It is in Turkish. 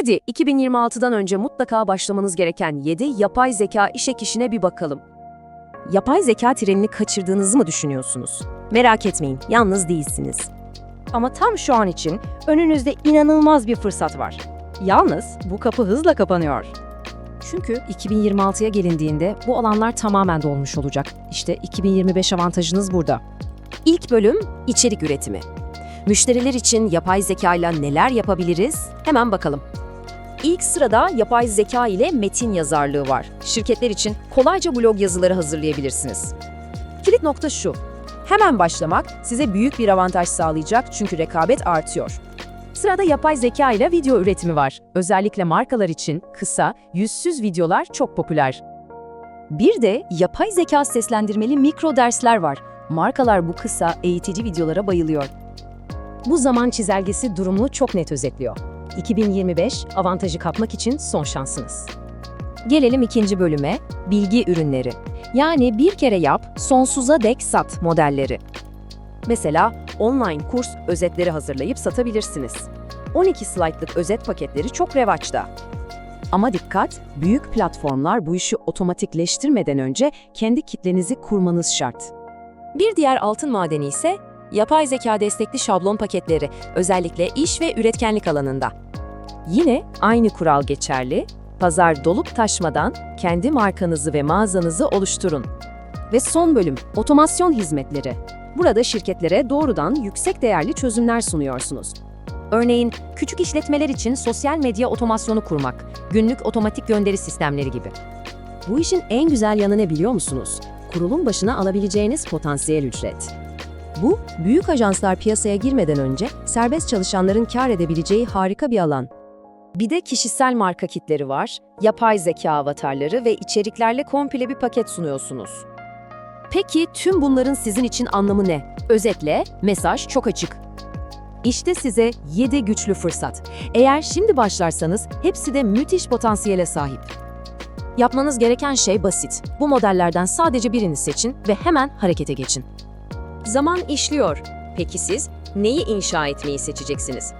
Hadi 2026'dan önce mutlaka başlamanız gereken 7 yapay zeka iş ek işine bir bakalım. Yapay zeka trenini kaçırdığınızı mı düşünüyorsunuz? Merak etmeyin, yalnız değilsiniz. Ama tam şu an için önünüzde inanılmaz bir fırsat var. Yalnız bu kapı hızla kapanıyor. Çünkü 2026'ya gelindiğinde bu alanlar tamamen dolmuş olacak. İşte 2025 avantajınız burada. İlk bölüm içerik üretimi. Müşteriler için yapay zeka ile neler yapabiliriz? Hemen bakalım. İlk sırada yapay zeka ile metin yazarlığı var. Şirketler için kolayca blog yazıları hazırlayabilirsiniz. Kilit nokta şu. Hemen başlamak size büyük bir avantaj sağlayacak çünkü rekabet artıyor. Sırada yapay zeka ile video üretimi var. Özellikle markalar için kısa, yüzsüz videolar çok popüler. Bir de yapay zeka seslendirmeli mikro dersler var. Markalar bu kısa, eğitici videolara bayılıyor. Bu zaman çizelgesi durumu çok net özetliyor. 2025 avantajı kapmak için son şansınız. Gelelim ikinci bölüme, bilgi ürünleri. Yani bir kere yap, sonsuza dek sat modelleri. Mesela online kurs özetleri hazırlayıp satabilirsiniz. 12 slaytlık özet paketleri çok revaçta. Ama dikkat, büyük platformlar bu işi otomatikleştirmeden önce kendi kitlenizi kurmanız şart. Bir diğer altın madeni ise yapay zeka destekli şablon paketleri, özellikle iş ve üretkenlik alanında. Yine aynı kural geçerli, pazar dolup taşmadan kendi markanızı ve mağazanızı oluşturun. Ve son bölüm, otomasyon hizmetleri. Burada şirketlere doğrudan yüksek değerli çözümler sunuyorsunuz. Örneğin küçük işletmeler için sosyal medya otomasyonu kurmak, günlük otomatik gönderi sistemleri gibi. Bu işin en güzel yanı ne biliyor musunuz? Kurulum başına alabileceğiniz potansiyel ücret. Bu, büyük ajanslar piyasaya girmeden önce serbest çalışanların kar edebileceği harika bir alan. Bir de kişisel marka kitleri var, yapay zeka avatarları ve içeriklerle komple bir paket sunuyorsunuz. Peki tüm bunların sizin için anlamı ne? Özetle, mesaj çok açık. İşte size 7 güçlü fırsat. Eğer şimdi başlarsanız hepsi de müthiş potansiyele sahip. Yapmanız gereken şey basit. Bu modellerden sadece birini seçin ve hemen harekete geçin. Zaman işliyor. Peki siz neyi inşa etmeyi seçeceksiniz?